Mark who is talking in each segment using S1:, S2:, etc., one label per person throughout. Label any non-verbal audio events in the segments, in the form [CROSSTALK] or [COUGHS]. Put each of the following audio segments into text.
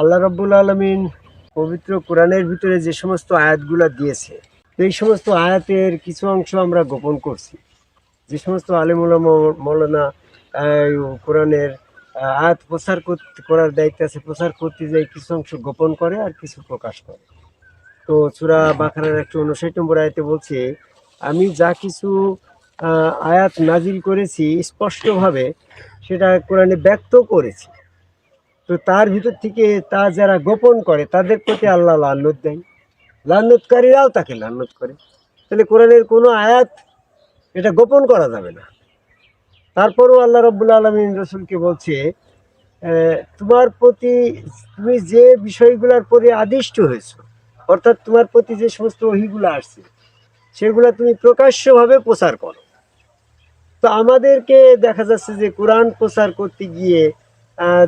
S1: আল্লাহ রব্বুল আলমিন পবিত্র কোরআনের ভিতরে যে সমস্ত আয়াতগুলো দিয়েছে, এই সমস্ত আয়াতের কিছু অংশ আমরা গোপন করছি। যে সমস্ত আলিমুল্লাহ মৌলানা কোরআনের আয়াত প্রচার করার দায়িত্ব আছে, প্রচার করতে যাই কিছু অংশ গোপন করে আর কিছু প্রকাশ করে। তো চূড়া বাখারার একশো উনষাট নম্বর আয়াতে বলছে, আমি যা কিছু আয়াত নাজিল করেছি স্পষ্টভাবে সেটা কোরআনে ব্যক্ত করেছি। তো তার ভিতর থেকে তা যারা গোপন করে, তাদের প্রতি আল্লাহ লান্নত দেয় লান্নতকারীরাও তাকে লান্নত করে। তাহলে কোরআনের কোনো আয়াত এটা গোপন করা যাবে না। তারপরও আল্লাহ রব্বুল আলমিন রসুলকে বলছে তোমার প্রতি তুমি যে বিষয়গুলোর প্রতি আদিষ্ট হয়েছো, অর্থাৎ তোমার প্রতি যে সমস্ত ওহিগুলো আসছে, সেগুলো তুমি প্রকাশ্যভাবে প্রচার করো। তো আমাদেরকে দেখা যাচ্ছে যে কোরআন প্রচার করতে গিয়ে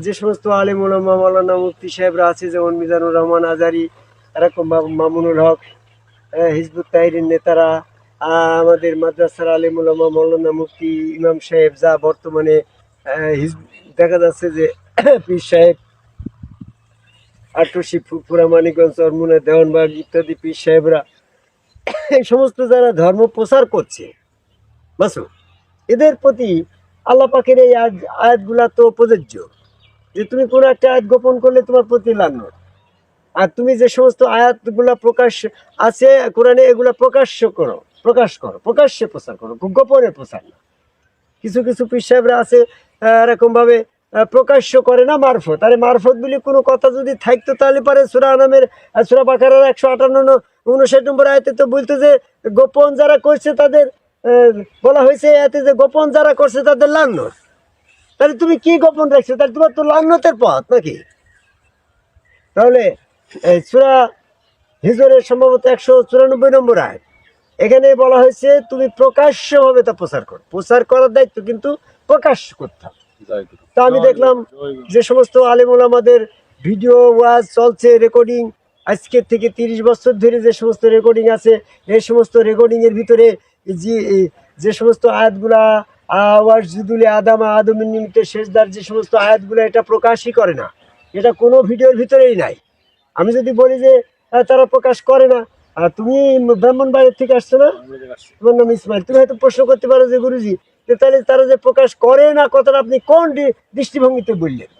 S1: যে সমস্ত আলিম ওলামা মৌলানা মুফতি সাহেবরা আছে, যেমন মিজানুর রহমান আজারি এরকম মামুনুল হক হিজবুত তাহিরের নেতারা আমাদের মাদ্রাসার আলিম ওলামা মৌলানা মুফতি ইমাম সাহেব যা বর্তমানে দেখা যাচ্ছে যে [COUGHS] পীর সাহেব আটরশি ফুরফুরা মানিকগঞ্জ চরমুনা দেওয়ানবাগ ইত্যাদি পীর সাহেবরা, [COUGHS] এই সমস্ত যারা ধর্ম প্রচার করছে বাসু এদের প্রতি আল্লাহ পাকের এই আয়াত আয়াতগুলা তো প্রযোজ্য। যে তুমি কোনো একটা আয়াত গোপন করলে তোমার প্রতি লাগল আর তুমি যে সমস্ত আয়াতগুলা প্রকাশ আছে, কোরআনে এগুলা প্রকাশ্য করো, প্রকাশ করো, প্রকাশ্যে প্রচার করো গোপনে প্রচার না। কিছু কিছু পীর সাহেবরা আছে এরকমভাবে প্রকাশ্য করে না মারফত। আরে মারফত বলে কোনো কথা যদি থাকতো তাহলে পারে সুরা নামের সুরা বাকারের একশো আটান্ন উনষাট নম্বর আয়তে তো বলতে যে গোপন যারা করছে তাদের বলা হয়েছে এতে যে গোপন যারা করছে তাদের লান্নত তাহলে তুমি কি গোপন রাখছো? তাহলে তোমার তো লান্নতের পথ নাকি? তাহলে সুরা হিজরের সম্ভবত একশো চুরানব্বই নম্বর আয় এখানে বলা হয়েছে, তুমি প্রকাশ্যভাবে তা প্রচার করো। প্রচার করার দায়িত্ব কিন্তু প্রকাশ করতে তা আমি দেখলাম যে সমস্ত আলিমুল আমাদের ভিডিও, ওয়াজ চলছে রেকর্ডিং আজকের থেকে তিরিশ বছর ধরে যে সমস্ত রেকর্ডিং আছে, এই সমস্ত রেকর্ডিংয়ের ভিতরে যে যে সমস্ত আয়াতগুলা ওয়াজ জুদুলে আদামা আদমের নিমিত্তে শেষদার যে সমস্ত আয়াতগুলো, এটা প্রকাশই করে না। এটা কোনো ভিডিওর ভিতরেই নাই। আমি যদি বলি যে তারা প্রকাশ করে না তুমি ব্রাহ্মণবাড়ির থেকে আসছো না? তোমার নাম ইসমাইল। তুমি হয়তো প্রশ্ন করতে পারো যে, গুরুজি তাহলে তারা যে প্রকাশ করে না, কথাটা আপনি কোন দৃষ্টিভঙ্গিতে বললেন?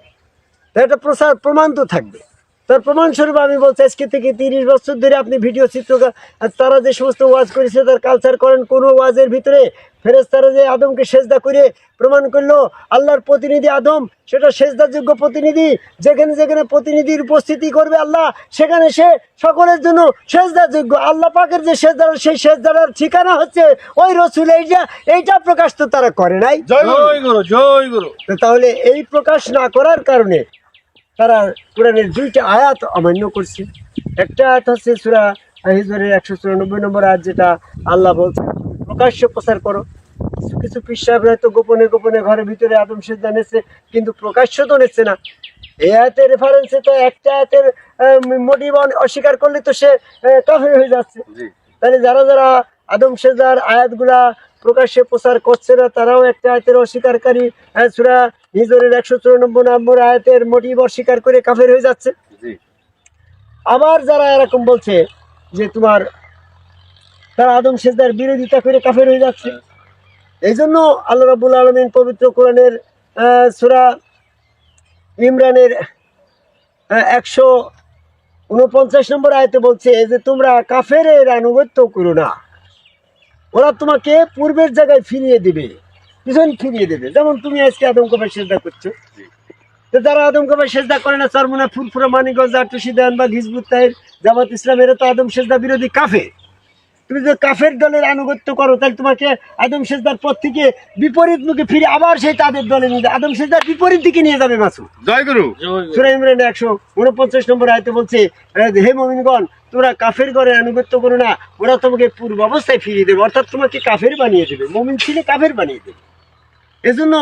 S1: তা এটা প্রসার প্রমাণ তো থাকবে। তার প্রমাণস্বরূপ আমি বলছি আজকে থেকে তিরিশ বছর ধরে আপনি ভিডিও চিত্র আর তারা যে সমস্ত ওয়াজ করেছে তার কালচার করেন কোনো ওয়াজের ভিতরে ফেরেস তারা যে আদমকে সেজদা করে প্রমাণ করল আল্লাহর প্রতিনিধি আদম সেটা সেজদার যোগ্য প্রতিনিধি যেখানে যেখানে প্রতিনিধির উপস্থিতি করবে আল্লাহ সেখানে সে সকলের জন্য সেজদার যোগ্য আল্লাহ পাকের যে সেজদার সেই সেজদার ঠিকানা হচ্ছে ওই রসুল এইটা এইটা প্রকাশ তো তারা করে নাই।
S2: জয় গুরু। জয় গুরু
S1: তাহলে এই প্রকাশ না করার কারণে তারা কোরআনের দুইটা আয়াত অমান্য করছে। একটা আয়াত হচ্ছে সুরা হিজরের একশো চুরানব্বই নম্বর আয়াত যেটা আল্লাহ বলছে প্রকাশ্য প্রচার করো। কিছু কিছু পীর সাহেবরা হয়তো গোপনে গোপনে ঘরের ভিতরে আদম সেজদা নিচ্ছে কিন্তু প্রকাশ্য তো নিচ্ছে না। এই আয়াতের রেফারেন্সে তো একটা আয়াতের মোটিভ অস্বীকার করলে তো সে কাফের হয়ে যাচ্ছে। তাহলে যারা যারা আদম সেজার আয়াতগুলা প্রকাশ্যে প্রচার করছে না তারাও একটা আয়াতের অস্বীকারী সুরা নিজরের একশো চুরানব্বই নম্বর আয়াতের মোটিভ স্বীকার করে কাফের হয়ে যাচ্ছে। আবার যারা এরকম বলছে যে তোমার তারা আদম সেজদার বিরোধিতা করে কাফের হয়ে যাচ্ছে। এই জন্য আল্লাহ রাবুল আলমিন পবিত্র কোরআনের সুরা ইমরানের একশো উনপঞ্চাশ নম্বর আয়তে বলছে যে তোমরা কাফের আনুগত্য করো না। ওরা তোমাকে পূর্বের জায়গায় ফিরিয়ে দিবে। পিছন ফিরিয়ে দেবে। যেমন তুমি আজকে আদম কবার সেজদা করছ। তো যারা আদম কবার সেজদা করে না চরমুনা ফুরফুরা মানিকগঞ্জ আটশি দেন বা হিজবুত তাহের জামাত ইসলাম এরা তো আদম সেজদা বিরোধী কাফে তুমি যদি কাফের দলের আনুগত্য করো তাহলে তোমাকে আদম সেজদার পর থেকে বিপরীত মুখে ফিরে আবার সেই তাদের দলে নিয়ে আদম সেজদার বিপরীত দিকে নিয়ে যাবে মাসু
S2: জয় গুরু।
S1: সুরা ইমরান একশো উনপঞ্চাশ নম্বর আয়তে বলছে হে মমিনগণ তোমরা কাফের ঘরে আনুগত্য করো না ওরা তোমাকে পূর্ব অবস্থায় ফিরিয়ে দেবে। অর্থাৎ তোমাকে কাফের বানিয়ে দেবে। মমিন ছিলে কাফের বানিয়ে দেবে। এজন্য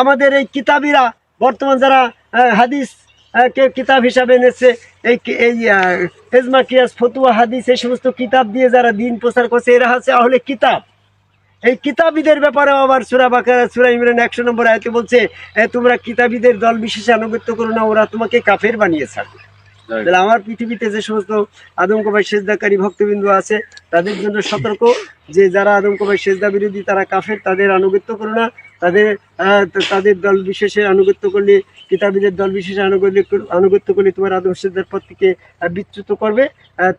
S1: আমাদের এই কিতাবিরা, বর্তমান যারা হাদিস কিতাব হিসাবে এনেছে এই এই এজমা কিয়াস, ফতুয়া, হাদিস, এই সমস্ত কিতাব দিয়ে যারা দিন প্রচার করছে, এরা হচ্ছে আহলে কিতাব। এই কিতাবীদের ব্যাপারে আবার সুরা বাকারা, সুরা ইমরান একশো নম্বর আয়তে বলছে তোমরা কিতাবীদের দল বিশেষে আনুগত্য করো না, ওরা তোমাকে কাফের বানিয়ে ছাড়বে তাহলে আমার পৃথিবীতে যে সমস্ত আদম কবাই সেজদাকারী ভক্তবিন্দু আছে, তাদের জন্য সতর্ক যে যারা আদম কবাই সেজদা বিরোধী তারা কাফের, তাদের আনুগত্য করো না। তাদের তাদের দল বিশেষে আনুগত্য করলে, কিতাবীদের দল বিশেষে আনুগত্য আনুগত্য করলে তোমার আদম সেজদার পথ থেকে বিচ্যুত করবে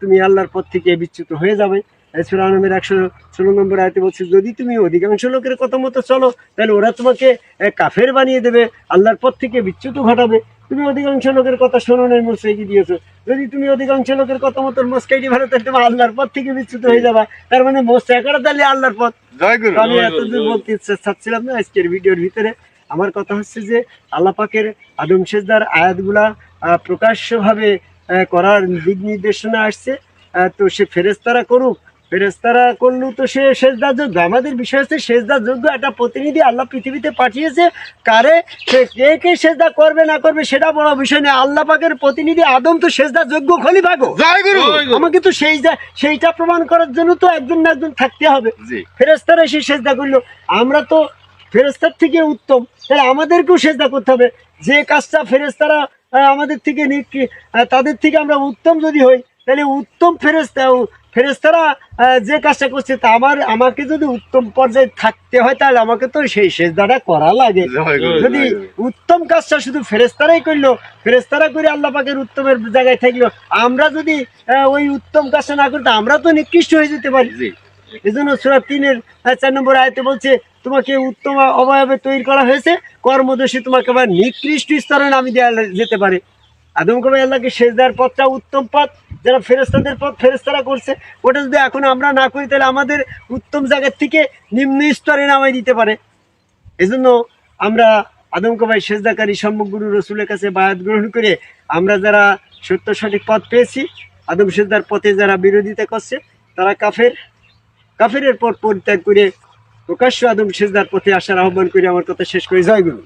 S1: তুমি আল্লাহর পথ থেকে বিচ্যুত হয়ে যাবে। সুরা আলমের একশো ষোলো নম্বর আয়তে বলছে, যদি তুমি অধিকাংশ লোকের কথা মতো চলো, তাহলে ওরা তোমাকে কাফের বানিয়ে দেবে, আল্লাহর পথ থেকে বিচ্যুত ঘটাবে। তুমি অধিকাংশ লোকের কথা শোনো নাই মুসকাইকি দিয়েছ। যদি তুমি অধিকাংশ লোকের কথা মতো মুসকাইটি ভালো তাহলে তুমি আল্লাহর পথ থেকে বিচ্যুত হয়ে যাবা, তার মানে মোস্তাকারা তাহলে আল্লাহর পথ। আমি এতদূর বলতে ইচ্ছে চাচ্ছিলাম না আজকের ভিডিওর ভিতরে। আমার কথা হচ্ছে যে আল্লাপাকের আদম সেজদার আয়াতগুলা আহ, প্রকাশ্যভাবে আহ, করার দিক নির্দেশনা আসছে। আহ, তো সে ফেরেস্তারা করুক ফেরেস্তারা করলেও তো সে সেজদার যোগ্য আমাদের বিষয় হচ্ছে সেজদার যোগ্য একটা প্রতিনিধি আল্লাহ পৃথিবীতে পাঠিয়েছে। কারে? সে কে কে সেজদা করবে না করবে সেটা বড় বিষয় না আল্লাহ পাকের প্রতিনিধি আদম তো সেজদার যোগ্য খলিফা গো।
S2: জয় গুরু। জয় গুরু
S1: আমাকে তো সেই সেইটা প্রমাণ করার জন্য তো একজন না একজন থাকতে হবে। ফেরেস্তারা এসে সেজদা করল। আমরা তো ফেরেস্তার থেকে উত্তম। তাহলে আমাদেরকেও সেজদা করতে হবে। যে কাজটা ফেরেস্তারা আমাদের থেকে নিক- তাদের থেকে আমরা উত্তম যদি হই তাহলে উত্তম ফেরেস্তা ফেরেস্তারা যে কাজটা করছে তা আমার আমাকে যদি উত্তম পর্যায়ে থাকতে হয় তাহলে আমাকে তো সেই সেজদাটা করা লাগে। যদি উত্তম কাজটা শুধু ফেরেস্তারাই করল ফেরেস্তারা করে আল্লাহ পাকের উত্তমের জায়গায় থাকল আমরা যদি ওই উত্তম কাজটা না করতে আমরা তো নিকৃষ্ট হয়ে যেতে পারি। এই জন্য সুরা তিনের চার নম্বর আয়তে বলছে তোমাকে উত্তম অবয়বে তৈরি করা হয়েছে কর্মদোষী তোমাকে আবার নিকৃষ্ট স্তরে নামি দেওয়া যেতে পারে। আদম কবে আল্লাহকে দেওয়ার পথটা উত্তম পথ, যারা ফেরেস্তাদের পথ ফেরেস্তারা করছে, ওটা যদি এখন আমরা না করি, তাহলে আমাদের উত্তম জায়গার থেকে নিম্ন স্তরে নামাই দিতে পারে। এজন্য আমরা আদম কবাই সেজদাকারী সম্মুখগুরু রসুলের কাছে বায়াত গ্রহণ করে আমরা যারা সত্য সঠিক পথ পেয়েছি, আদম সেজদার পথে যারা বিরোধিতা করছে, তারা কাফের। কাফেরের পর পরিত্যাগ করে প্রকাশ্য আদম সেজদার পথে আসার আহ্বান করে আমার কথা শেষ করে। জয় গুরু।